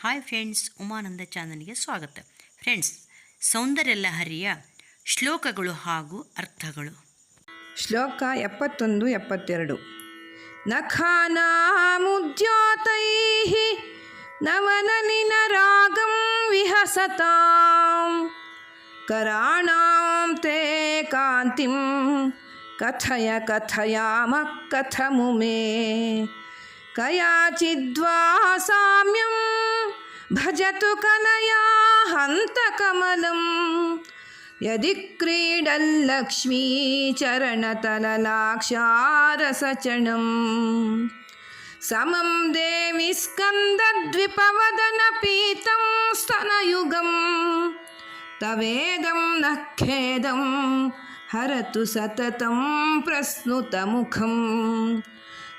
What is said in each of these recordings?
Hi friends Umananda ಚಾನಲ್ಗೆ ಸ್ವಾಗತ. Friends ಸೌಂದರ್ಯ ಲಹರಿಯ ಶ್ಲೋಕಗಳು ಹಾಗೂ ಅರ್ಥಗಳು. ಶ್ಲೋಕ ಎಪ್ಪತ್ತೊಂದು, ಎಪ್ಪತ್ತೆರಡು. ನಖಾನಾಮುದ್ಯೋತೈ ನವನಲಿನ ರಾಗಂ ವಿಹಸತಾಂ ಕರಾಣಾಂ ತೇ ಕಾಂತಿಂ ಕಥಯ ಕಥಯಾಮ ಕಥಮುಮೇ ಕಯಾಚಿದ್ವಾ ಸಾಮ್ಯಂ భజతు కలయా హంతకమలం. యది క్రీడల్లక్ష్మీ చరణతలలాక్షారసచణం సమం దేవి స్కందద్విపవదన పీతం స్తనయుగం. తవేదం నఖేదం హరతు సతతం ప్రస్నుతముఖం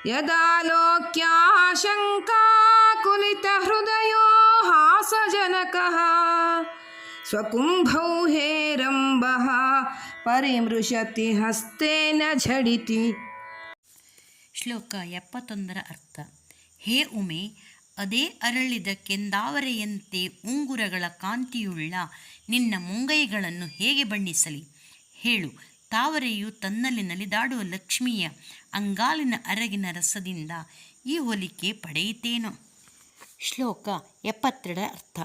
यदालोक्याशङ्काकुलितहृदयो हासजनकः स्वकुम्भौ हेरम्बः ಪರಿಮೃಶತಿ ಹಸ್ತೇನ ಝಡಿತಿ ಶ್ಲೋಕ ಎಪ್ಪತ್ತೊಂದರ ಅರ್ಥ, ಹೇ ಉಮೆ, ಅದೇ ಅರಳಿದ ಕೆಂದಾವರೆಯಂತೆ ಉಂಗುರಗಳ ಕಾಂತಿಯುಳ್ಳ ನಿನ್ನ ಮುಂಗೈಗಳನ್ನು ಹೇಗೆ ಬಣ್ಣಿಸಲಿ? ಹೇಳು ತಾವರೆಯು ತನ್ನಲ್ಲಿ ನಲಿದಾಡುವ ಲಕ್ಷ್ಮಿಯ ಅಂಗಾಲಿನ ಅರಗಿನ ರಸದಿಂದ ಈ ಹೋಲಿಕೆ ಪಡೆಯಿತೇನೋ. ಶ್ಲೋಕ ಎಪ್ಪತ್ತೆರಡರ ಅರ್ಥ.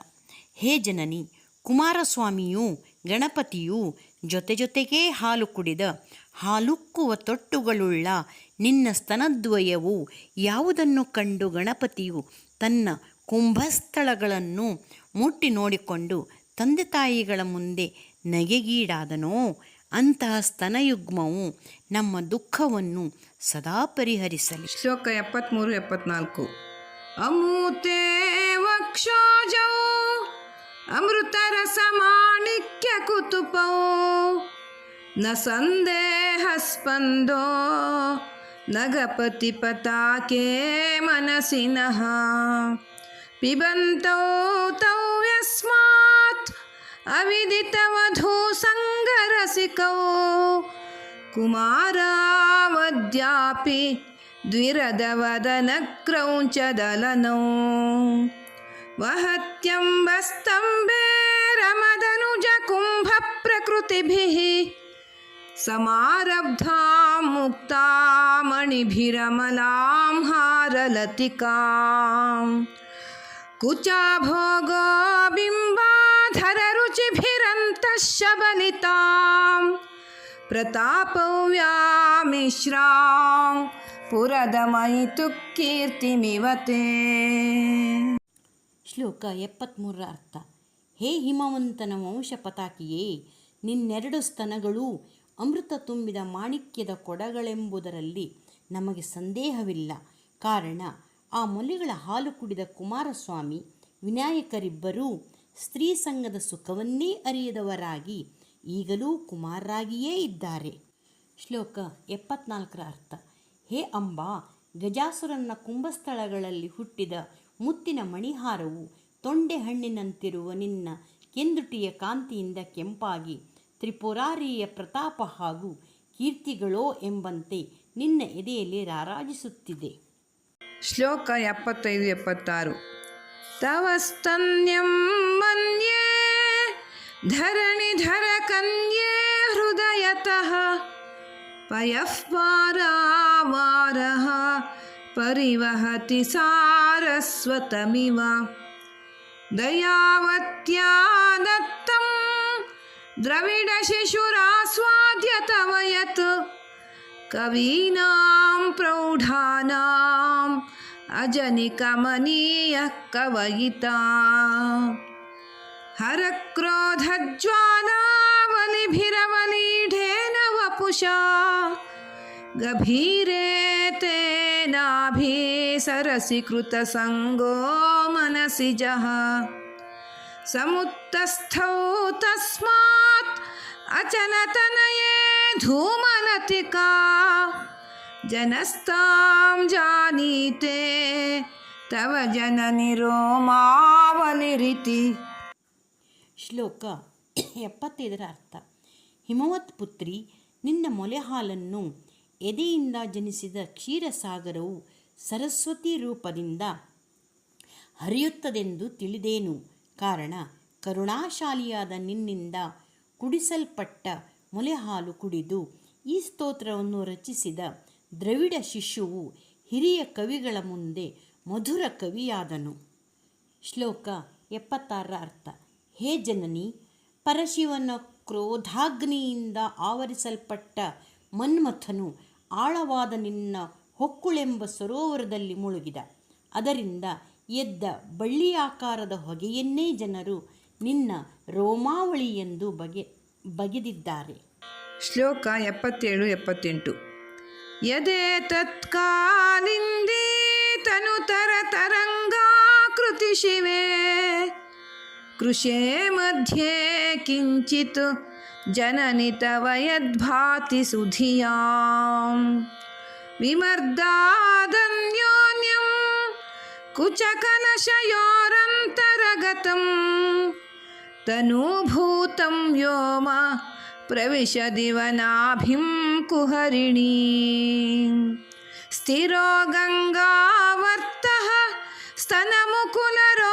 ಹೇ ಜನನಿ, ಕುಮಾರಸ್ವಾಮಿಯೂ ಗಣಪತಿಯೂ ಜೊತೆ ಜೊತೆಗೇ ಹಾಲು ಕುಡಿದ ಹಾಲುಕ್ಕುವ ತೊಟ್ಟುಗಳುಳ್ಳ ನಿನ್ನ ಸ್ತನದ್ವಯವು ಯಾವುದನ್ನು ಕಂಡು ಗಣಪತಿಯು ತನ್ನ ಕುಂಭಸ್ಥಳಗಳನ್ನು ಮುಟ್ಟಿ ನೋಡಿಕೊಂಡು ತಂದೆ ತಾಯಿಗಳ ಮುಂದೆ ನಗೆಗೀಡಾದನೋ? ಅಂತಹ ಸ್ತನಯುಗ್ಮವು ನಮ್ಮ ದುಃಖವನ್ನು ಸದಾ ಪರಿಹರಿಸಲಿ. ಶ್ಲೋಕ ಎಪ್ಪತ್ತ್ಮೂರು ಎಪ್ಪತ್ನಾಲ್ಕು. ಅಮೂತೆ ವಕ್ಷೋಜೌ ಅಮೃತರಸ ಮಾಣಿಕ್ಯ ಕುತುಪೌ ನ ಸಂದೇಹ ಸ್ಪಂದೋ ನಗಪತಿ ಪತಾಕೆ ಮನಸಿನಃ, ಪಿಬಂತೌ ತೌ ಯಸ್ಮಾತ್ अविदितवधूसङ्गरसिकौ कुमारावद्यापि द्विरदवदनक्रौ च दलनौ वहत्यम्बस्तम्बेरमदनुजकुम्भप्रकृतिभिः समारब्धा मुक्ता मणिभिरमलां हारलतिकां कुचाभोगो बिम्बा शबलितां प्रतापव्यामिश्रां पुरदमयितु कीर्तिमिव ते ಶ್ಲೋಕ ಎಪ್ಪತ್ತ್ಮೂರರ ಅರ್ಥ ಹೇ ಹಿಮವಂತನ ವಂಶ ಪತಾಕಿಯೇ ನಿನ್ನೆರಡು ಸ್ತನಗಳೂ ಅಮೃತ ತುಂಬಿದ ಮಾಣಿಕ್ಯದ ಕೊಡಗಳೆಂಬುದರಲ್ಲಿ ನಮಗೆ ಸಂದೇಹವಿಲ್ಲ ಕಾರಣ ಆ ಮೊಲೆಗಳ ಹಾಲು ಕುಡಿದ ಕುಮಾರಸ್ವಾಮಿ ವಿನಾಯಕರಿಬ್ಬರೂ ಸ್ತ್ರೀ ಸಂಘದ ಸುಖವನ್ನೇ ಅರಿಯದವರಾಗಿ ಈಗಲೂ ಕುಮಾರರಾಗಿಯೇ ಇದ್ದಾರೆ. ಶ್ಲೋಕ ಎಪ್ಪತ್ನಾಲ್ಕರ ಅರ್ಥ. ಹೇ ಅಂಬಾ, ಗಜಾಸುರನ ಕುಂಭಸ್ಥಳಗಳಲ್ಲಿ ಹುಟ್ಟಿದ ಮುತ್ತಿನ ಮಣಿಹಾರವು ತೊಂಡೆ ಹಣ್ಣಿನಂತಿರುವ ನಿನ್ನ ಕೆಂದುಟಿಯ ಕಾಂತಿಯಿಂದ ಕೆಂಪಾಗಿ ತ್ರಿಪುರಾರಿಯ ಪ್ರತಾಪ ಹಾಗೂ ಕೀರ್ತಿಗಳೋ ಎಂಬಂತೆ ನಿನ್ನ ಎದೆಯಲ್ಲಿ ರಾರಾಜಿಸುತ್ತಿದೆ. ಶ್ಲೋಕ ಎಪ್ಪತ್ತೈದು ಎಪ್ಪತ್ತಾರು. ತವ ಸ್ತನ್ಯಂ ಮನ್ಯೇ धरणिधरकन्ये हृदयतः पयः पारावारः परिवहति सारस्वतमिव। दयावत्या दत्तं द्रविडशिशुरास्वाद्य तव यत् कवीनां प्रौढानाम् अजनिकमनीयः कवयिता हरक्रोधज्वालावलिभिरवलीढेन वपुषा गभीरे तेनाभिसरसि कृतसङ्गो मनसि जः। समुत्तस्थौ तस्मात् अचलतनये धूमलतिका जनस्तां जानीते तव जननि रोमावलिरिति ಶ್ಲೋಕ ಎಪ್ಪತ್ತೈದರ ಅರ್ಥ. ಹಿಮವತ್ ಪುತ್ರಿ, ನಿನ್ನ ಮೊಲೆ ಹಾಲನ್ನು ಎದೆಯಿಂದ ಜನಿಸಿದ ಕ್ಷೀರಸಾಗರವು ಸರಸ್ವತಿ ರೂಪದಿಂದ ಹರಿಯುತ್ತದೆಂದು ತಿಳಿದೇನು? ಕಾರಣ, ಕರುಣಾಶಾಲಿಯಾದ ನಿನ್ನಿಂದ ಕುಡಿಸಲ್ಪಟ್ಟ ಮೊಲೆಹಾಲು ಕುಡಿದು ಈ ಸ್ತೋತ್ರವನ್ನು ರಚಿಸಿದ ದ್ರವಿಡ ಶಿಶುವು ಹಿರಿಯ ಕವಿಗಳ ಮುಂದೆ ಮಧುರ ಕವಿಯಾದನು. ಶ್ಲೋಕ ಎಪ್ಪತ್ತಾರರ ಅರ್ಥ. ಹೇ ಜನನಿ, ಪರಶಿವನ ಕ್ರೋಧಾಗ್ನಿಯಿಂದ ಆವರಿಸಲ್ಪಟ್ಟ ಮನ್ಮಥನು ಆಳವಾದ ನಿನ್ನ ಹೊಕ್ಕುಳೆಂಬ ಸರೋವರದಲ್ಲಿ ಮುಳುಗಿದ. ಅದರಿಂದ ಎದ್ದ ಬಳ್ಳಿಯಾಕಾರದ ಹೊಗೆಯನ್ನೇ ಜನರು ನಿನ್ನ ರೋಮಾವಳಿ ಎಂದು ಬಗೆ, ಬಗೆದಿದ್ದಾರೆ. ಶ್ಲೋಕ ಎಪ್ಪತ್ತೇಳು, ಎಪ್ಪತ್ತೆಂಟು. ಯದೇ ತತ್ಕಾಲಿಂದಿ ತನುತರ ತರಂಗಾಕೃತಿ ಶಿವೆ. कृषे मध्ये किंचित जननि तव यद्भाति सुधियाम्। विमर्दादन्योन्यं कुचकनशयोरन्तरगतं तनूभूतं व्योम प्रविशदिवनाभिं कुहरिणी। स्थिरो गङ्गावर्तः स्तनमुकुलरो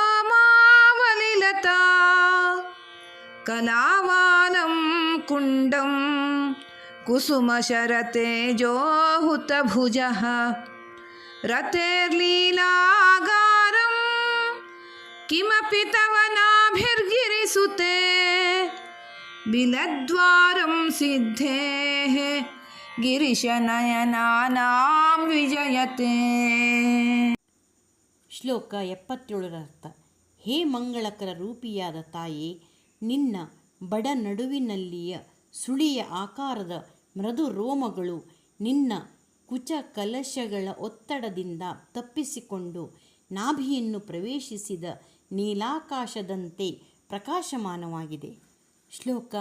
ಕಲಾವಾಲಂ ಕುಂಡಂ ಕುಸುಮಶರತೆಜೋಹುತಭುಜಃ ರತೇರ್ಲೀಲಾಗಾರಂ किमपि तव नाभिर्गिरिसुते बिलद्वारं सिद्धेः ಗಿರಿಶನಯನಾನಾಂ ವಿಜಯತೆ ಶ್ಲೋಕ ಎಪ್ಪತ್ತೇಳರ ಅರ್ಥ ಹೇ ಮಂಗಳಕರ ರೂಪಿಯಾದ ತಾಯೇ ನಿನ್ನ ಬಡ ನಡುವಿನಲ್ಲಿಯ ಸುಳಿಯ ಆಕಾರದ ಮೃದು ರೋಮಗಳು ನಿನ್ನ ಕುಚ ಕಲಶಗಳ ಒತ್ತಡದಿಂದ ತಪ್ಪಿಸಿಕೊಂಡು ನಾಭಿಯನ್ನು ಪ್ರವೇಶಿಸಿದ ನೀಲಾಕಾಶದಂತೆ ಪ್ರಕಾಶಮಾನವಾಗಿದೆ. ಶ್ಲೋಕ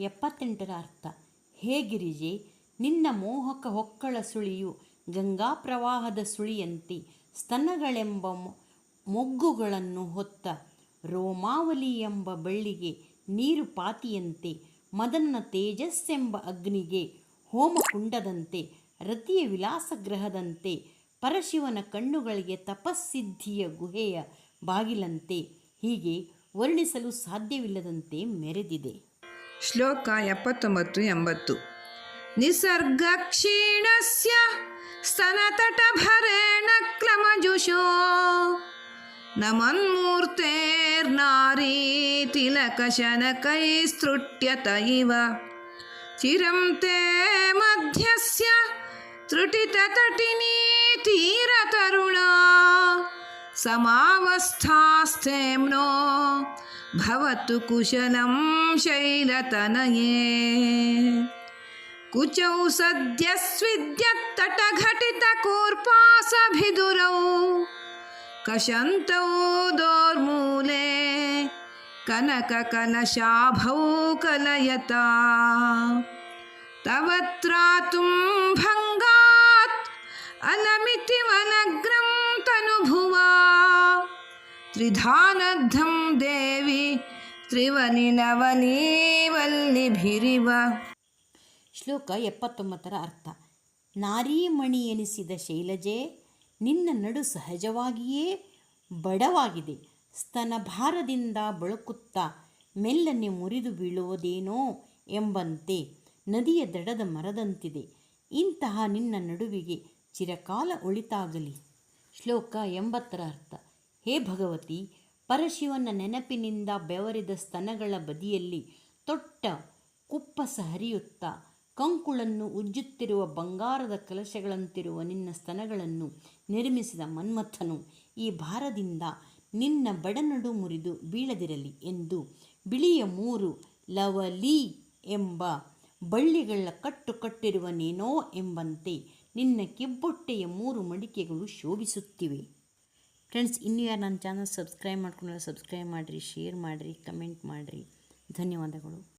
ಎಪ್ಪತ್ತೆಂಟರ ಅರ್ಥ, ಹೇ ಗಿರಿಜೆ, ನಿನ್ನ ಮೋಹಕ ಹೊಕ್ಕಳ ಸುಳಿಯು ಗಂಗಾ ಪ್ರವಾಹದ ಸುಳಿಯಂತೆ ಸ್ತನಗಳೆಂಬ ಮೊಗ್ಗುಗಳನ್ನು ಹೊತ್ತ ರೋಮಾವಲಿ ಎಂಬ ಬಳ್ಳಿಗೆ ನೀರು ಪಾತಿಯಂತೆ ಮದನ ತೇಜಸ್ಸೆಂಬ ಅಗ್ನಿಗೆ ಹೋಮಕುಂಡದಂತೆ, ರತಿಯ ವಿಲಾಸಗ್ರಹದಂತೆ ಪರಶಿವನ ಕಣ್ಣುಗಳಿಗೆ ತಪಸ್ಸಿದ್ಧಿಯ ಗುಹೆಯ ಬಾಗಿಲಂತೆ ಹೀಗೆ ವರ್ಣಿಸಲು ಸಾಧ್ಯವಿಲ್ಲದಂತೆ ಮೆರೆದಿದೆ. ಶ್ಲೋಕ ಎಪ್ಪತ್ತೊಂಬತ್ತು ಎಂಬತ್ತು. ನಿಸರ್ಗ ಕ್ಷೀಣಸ್ಯ ಸ್ತನತಟಭರೇಣ ಕ್ಲಮಜುಷೋ. न मन्मूर्तेर्नारीतिलकशनकैस्तृट्यत इव। चिरं ते मध्यस्य त्रुटिततटिनीतीरतरुणा समावस्थास्तेम्नो भवतु कुशलं शैलतनये। कुचौ सद्यस्विद्यत्तटघटितकूर्पासभिदुरौ। कशन्तौ दोर्मूले कनककलशाभौ कलयता तव त्रातुं भङ्गात् अलमिति वनग्रं तनुभुवा त्रिधानद्धं देवि त्रिवलिलवलीवल्लिभिरिव ಶ್ಲೋಕ ಎಪ್ಪತ್ತೊಂಬತ್ತರ ಅರ್ಥ ನಾರೀಮಣಿ ಎನಿಸಿದ ಶೈಲಜೆ ನಿನ್ನ ನಡು ಸಹಜವಾಗಿಯೇ ಬಡವಾಗಿದೆ. ಸ್ತನಭಾರದಿಂದ ಬಳಕುತ್ತಾ ಮೆಲ್ಲನೆ ಮುರಿದು ಬೀಳುವುದೇನೋ ಎಂಬಂತೆ ನದಿಯ ದಡದ ಮರದಂತಿದೆ. ಇಂತಹ ನಿನ್ನ ನಡುವಿಗೆ ಚಿರಕಾಲ ಒಳಿತಾಗಲಿ ಶ್ಲೋಕ ಎಂಬತ್ತರ ಅರ್ಥ. ಹೇ ಭಗವತಿ, ಪರಶಿವನ ನೆನಪಿನಿಂದ ಬೆವರಿದ ಸ್ತನಗಳ ಬದಿಯಲ್ಲಿ ತೊಟ್ಟ ಕುಪ್ಪಸ ಹರಿಯುತ್ತಾ ಕಂಕುಳನ್ನು ಉಜ್ಜುತ್ತಿರುವ ಬಂಗಾರದ ಕಲಶಗಳಂತಿರುವ ನಿನ್ನ ಸ್ತನಗಳನ್ನು ನಿರ್ಮಿಸಿದ ಮನ್ಮಥನು, ಈ ಭಾರದಿಂದ ನಿನ್ನ ಬಡನಡು ಮುರಿದು ಬೀಳದಿರಲಿ ಎಂದು ಬಿಳಿಯ ಮೂರು ಲವಲಿ ಎಂಬ ಬಳ್ಳಿಗಳ ಕಟ್ಟು ಕಟ್ಟಿರುವನೇನೋ ಎಂಬಂತೆ ನಿನ್ನ ಕಿಬ್ಬೊಟ್ಟೆಯ ಮೂರು ಮಡಿಕೆಗಳು ಶೋಭಿಸುತ್ತಿವೆ. ಫ್ರೆಂಡ್ಸ್ ಇನ್ನೂ ಯಾರು ನನ್ನ ಚಾನಲ್ ಸಬ್ಸ್ಕ್ರೈಬ್ ಮಾಡ್ಕೊಂಡ್ರೆ ಸಬ್ಸ್ಕ್ರೈಬ್ ಮಾಡಿರಿ ಶೇರ್ ಮಾಡಿರಿ ಕಮೆಂಟ್ ಮಾಡಿರಿ. ಧನ್ಯವಾದಗಳು.